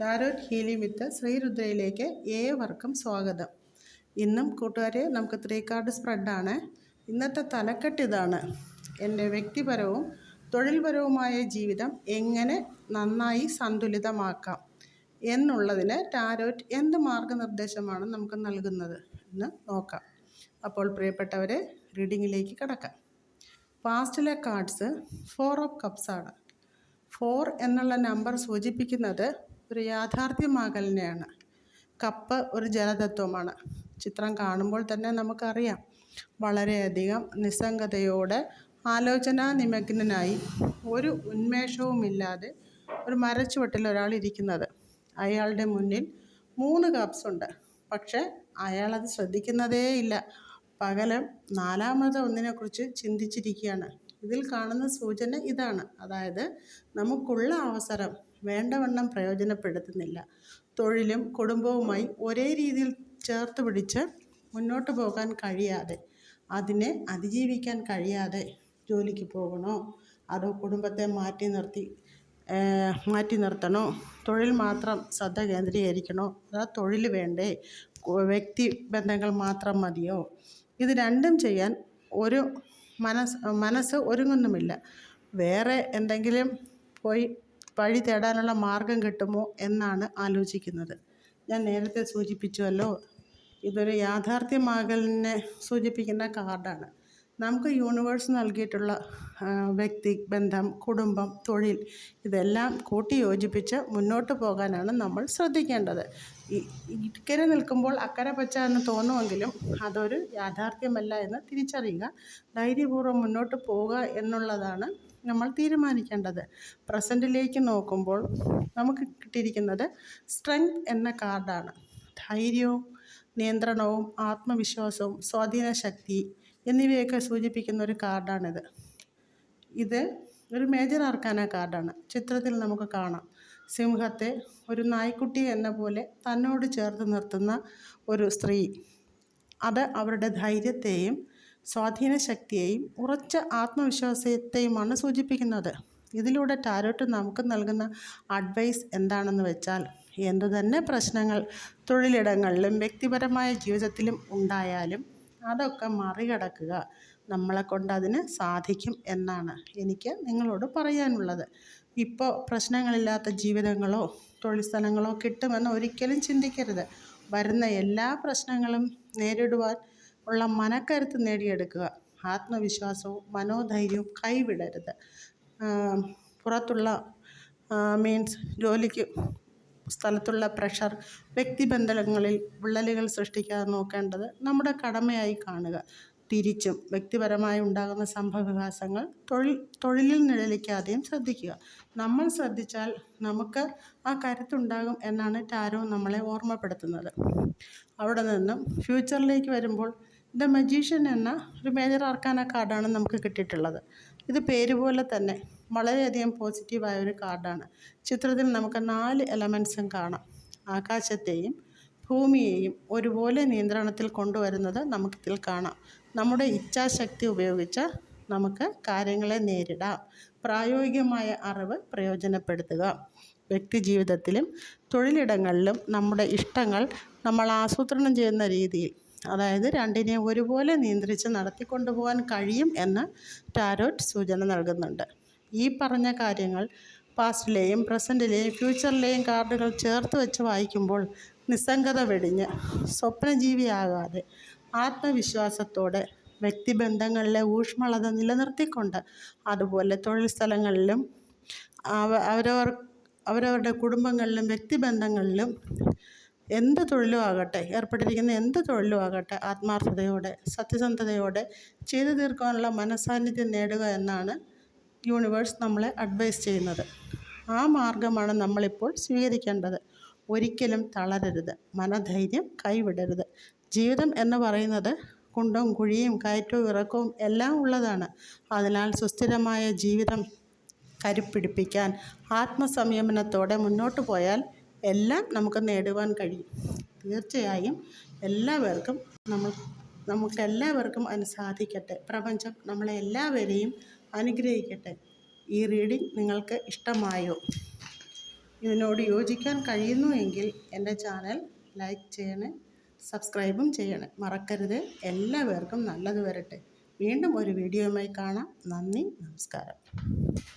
ടാരോറ്റ് healing വിത്ത് ശ്രീരുദ്രയിലേക്ക് ഏവർക്കും സ്വാഗതം. ഇന്നും കൂട്ടുകാരെ നമുക്ക് ത്രീ കാർഡ് സ്പ്രെഡാണ്. ഇന്നത്തെ തലക്കെട്ട് ഇതാണ്. എന്റെ വ്യക്തിപരവും തൊഴിൽപരവുമായ ജീവിതം എങ്ങനെ നന്നായി സന്തുലിതമാക്കാം എന്നുള്ളതിന് ടാരോറ്റ് എന്ത് മാർഗനിർദ്ദേശമാണ് നമുക്ക് നൽകുന്നത് എന്ന് നോക്കാം. അപ്പോൾ പ്രിയപ്പെട്ടവരെ റീഡിങ്ങിലേക്ക് കടക്കാം. പാസ്റ്റിലെ കാർഡ്സ് ഫോർ ഓഫ് കപ്സാണ്. ഫോർ എന്നുള്ള നമ്പർ സൂചിപ്പിക്കുന്നത് ഒരു യാഥാർത്ഥ്യമാകലിനെയാണ്. കപ്പ് ഒരു ജലതത്വമാണ്. ചിത്രം കാണുമ്പോൾ തന്നെ നമുക്കറിയാം. വളരെയധികം നിസ്സംഗതയോടെ ആലോചനാ നിമഗ്നനായി ഒരു ഉന്മേഷവുമില്ലാതെ ഒരു മരച്ചുവട്ടിൽ ഒരാൾ ഇരിക്കുന്നത്. അയാളുടെ മുന്നിൽ മൂന്ന് കപ്സ് ഉണ്ട്. പക്ഷേ അയാളത് ശ്രദ്ധിക്കുന്നതേയില്ല. പകലം നാലാമത് ഒന്നിനെക്കുറിച്ച് ചിന്തിച്ചിരിക്കുകയാണ്. ഇതിൽ കാണുന്ന സൂചന ഇതാണ്. അതായത് നമുക്കുള്ള അവസരം വേണ്ടവണ്ണം പ്രയോജനപ്പെടുത്തുന്നില്ല. തൊഴിലും കുടുംബവുമായി ഒരേ രീതിയിൽ ചേർത്ത് പിടിച്ച് മുന്നോട്ട് പോകാൻ കഴിയാതെ അതിനെ അതിജീവിക്കാൻ കഴിയാതെ ജോലിക്ക് പോകണോ? അതോ കുടുംബത്തെ മാറ്റി നിർത്തി മാറ്റി നിർത്തണോ? തൊഴിൽ മാത്രം ശ്രദ്ധ കേന്ദ്രീകരിക്കണോ? അതോ തൊഴിൽ വേണ്ടേ? വ്യക്തി ബന്ധങ്ങൾ മാത്രം മതിയോ? ഇത് രണ്ടും ചെയ്യാൻ ഒരു മനസ്സ് മനസ്സ് ഒരുങ്ങുന്നുമില്ല. വേറെ എന്തെങ്കിലും പോയി വഴി തേടാനുള്ള മാർഗം കിട്ടുമോ എന്നാണ് ആലോചിക്കുന്നത്. ഞാൻ നേരത്തെ സൂചിപ്പിച്ചുവല്ലോ ഇതൊരു യാഥാർത്ഥ്യമാകലിനെ സൂചിപ്പിക്കുന്ന കാർഡാണ്. നമുക്ക് യൂണിവേഴ്സ് നൽകിയിട്ടുള്ള വ്യക്തി ബന്ധം കുടുംബം തൊഴിൽ ഇതെല്ലാം കൂട്ടി യോജിപ്പിച്ച് മുന്നോട്ട് പോകാനാണ് നമ്മൾ ശ്രദ്ധിക്കേണ്ടത്. ഇക്കരെ നിൽക്കുമ്പോൾ അക്കരെ പച്ച എന്ന് തോന്നുമെങ്കിലും അതൊരു യാഥാർത്ഥ്യമല്ല എന്ന് തിരിച്ചറിയുക ധൈര്യപൂർവം മുന്നോട്ട് പോവുക എന്നുള്ളതാണ് നമ്മൾ തീരുമാനിക്കേണ്ടത്. പ്രസന്റിലേക്ക് നോക്കുമ്പോൾ നമുക്ക് കിട്ടിയിരിക്കുന്നത് സ്ട്രെങ്ത് എന്ന കാർഡാണ്. ധൈര്യവും നിയന്ത്രണവും ആത്മവിശ്വാസവും സ്വാധീന ശക്തി എന്നിവയൊക്കെ സൂചിപ്പിക്കുന്ന ഒരു കാർഡാണിത്. ഇത് ഒരു മേജർ ആർക്കാന കാർഡാണ്. ചിത്രത്തിൽ നമുക്ക് കാണാം. സിംഹത്തെ ഒരു നായ്ക്കുട്ടി എന്ന പോലെ തന്നോട് ചേർത്ത് നിർത്തുന്ന ഒരു സ്ത്രീ. അത് അവരുടെ ധൈര്യത്തെയും സ്വാധീന ശക്തിയെയും ഉറച്ച ആത്മവിശ്വാസത്തെയുമാണ് സൂചിപ്പിക്കുന്നത്. ഇതിലൂടെ ടാരോട്ട് നമുക്ക് നൽകുന്ന അഡ്വൈസ് എന്താണെന്ന് വെച്ചാൽ എന്തു തന്നെ പ്രശ്നങ്ങൾ തൊഴിലിടങ്ങളിലും വ്യക്തിപരമായ ജീവിതത്തിലും ഉണ്ടായാലും അതൊക്കെ മറികടക്കുക നമ്മളെ കൊണ്ട് അതിന് സാധിക്കും എന്നാണ് എനിക്ക് നിങ്ങളോട് പറയാനുള്ളത്. ഇപ്പോൾ പ്രശ്നങ്ങളില്ലാത്ത ജീവിതങ്ങളോ തൊഴിൽ സ്ഥലങ്ങളോ കിട്ടുമെന്ന് ഒരിക്കലും ചിന്തിക്കരുത്. വരുന്ന എല്ലാ പ്രശ്നങ്ങളും നേരിടുവാൻ ഉള്ള മനക്കരുത്ത് നേടിയെടുക്കുക. ആത്മവിശ്വാസവും മനോധൈര്യവും കൈവിടരുത്. പുറത്തുള്ള മീൻസ് ജോലിക്ക് സ്ഥലത്തുള്ള പ്രഷർ വ്യക്തിബന്ധങ്ങളിൽ വിള്ളലുകൾ സൃഷ്ടിക്കാതെ നോക്കേണ്ടത് നമ്മുടെ കടമയായി കാണുക. തിരിച്ചും വ്യക്തിപരമായി ഉണ്ടാകുന്ന സംഭവവികാസങ്ങൾ തൊഴിൽ തൊഴിലിൽ നിഴലിക്കാതെയും ശ്രദ്ധിക്കുക. നമ്മൾ ശ്രദ്ധിച്ചാൽ നമുക്ക് ആ കരുത്തുണ്ടാകും എന്നാണ് ടാരോ നമ്മളെ ഓർമ്മപ്പെടുത്തുന്നത്. അവിടെ നിന്നും ഫ്യൂച്ചറിലേക്ക് വരുമ്പോൾ ദ മജീഷ്യൻ എന്ന ഒരു മേജർ ആർക്കാന കാർഡാണ് നമുക്ക് കിട്ടിയിട്ടുള്ളത്. ഇത് പേര് പോലെ തന്നെ വളരെയധികം പോസിറ്റീവായ ഒരു കാർഡാണ്. ചിത്രത്തിൽ നമുക്ക് നാല് എലമെൻസും കാണാം. ആകാശത്തെയും ഭൂമിയെയും ഒരുപോലെ നിയന്ത്രണത്തിൽ കൊണ്ടുവരുന്നത് നമുക്കിതിൽ കാണാം. നമ്മുടെ ഇച്ഛാശക്തി ഉപയോഗിച്ച് നമുക്ക് കാര്യങ്ങളെ നേരിടാം. പ്രായോഗികമായ അറിവ് പ്രയോജനപ്പെടുത്തുക. വ്യക്തി ജീവിതത്തിലും തൊഴിലിടങ്ങളിലും നമ്മുടെ ഇഷ്ടങ്ങൾ നമ്മൾ ആസൂത്രണം ചെയ്യുന്ന രീതിയിൽ അതായത് രണ്ടിനെയും ഒരുപോലെ നിയന്ത്രിച്ച് നടത്തിക്കൊണ്ടു പോകാൻ കഴിയും എന്ന് ടാരോട്ട് സൂചന നൽകുന്നുണ്ട്. ഈ പറഞ്ഞ കാര്യങ്ങൾ പാസ്റ്റിലെയും പ്രസന്റിലെയും ഫ്യൂച്ചറിലെയും കാർഡുകൾ ചേർത്ത് വെച്ച് വായിക്കുമ്പോൾ നിസ്സംഗത വെടിഞ്ഞ് സ്വപ്നജീവിയാകാതെ ആത്മവിശ്വാസത്തോടെ വ്യക്തിബന്ധങ്ങളിലെ ഊഷ്മളത നിലനിർത്തിക്കൊണ്ട് അതുപോലെ തൊഴിൽ സ്ഥലങ്ങളിലും അവരവർ അവരവരുടെ കുടുംബങ്ങളിലും വ്യക്തിബന്ധങ്ങളിലും എന്ത് തൊഴിലും ആകട്ടെ ഏർപ്പെട്ടിരിക്കുന്ന എന്ത് തൊഴിലും ആകട്ടെ ആത്മാർത്ഥതയോടെ സത്യസന്ധതയോടെ ചെയ്തു തീർക്കാനുള്ള മനസാന്നിധ്യം നേടുക എന്നാണ് യൂണിവേഴ്സ് നമ്മളെ അഡ്വൈസ് ചെയ്യുന്നത്. ആ മാർഗമാണ് നമ്മളിപ്പോൾ സ്വീകരിക്കേണ്ടത്. ഒരിക്കലും തളരരുത്. മനധൈര്യം കൈവിടരുത്. ജീവിതം എന്ന് പറയുന്നത് കുണ്ടും കുഴിയും കയറ്റവും ഇറക്കവും എല്ലാം ഉള്ളതാണ്. അതിനാൽ സുസ്ഥിരമായ ജീവിതം കരുപ്പിടിപ്പിക്കാൻ ആത്മസംയമനത്തോടെ മുന്നോട്ട് പോയാൽ എല്ലാം നമുക്ക് നേടുവാൻ കഴിയും. തീർച്ചയായും എല്ലാവർക്കും നമ്മൾ നമുക്കെല്ലാവർക്കും അതിന് സാധിക്കട്ടെ. പ്രപഞ്ചം നമ്മളെ എല്ലാവരെയും അനുഗ്രഹിക്കട്ടെ. ഈ റീഡിംഗ് നിങ്ങൾക്ക് ഇഷ്ടമായോ? ഇതിനോട് യോജിക്കാൻ കഴിയുന്നു എങ്കിൽ എന്റെ ചാനൽ ലൈക്ക് ചെയ്യണേ സബ്സ്ക്രൈബും ചെയ്യണേ. മറക്കരുത്. എല്ലാവർക്കും നല്ലത് വരട്ടെ. വീണ്ടും ഒരു വീഡിയോയുമായി കാണാം. നന്ദി നമസ്കാരം.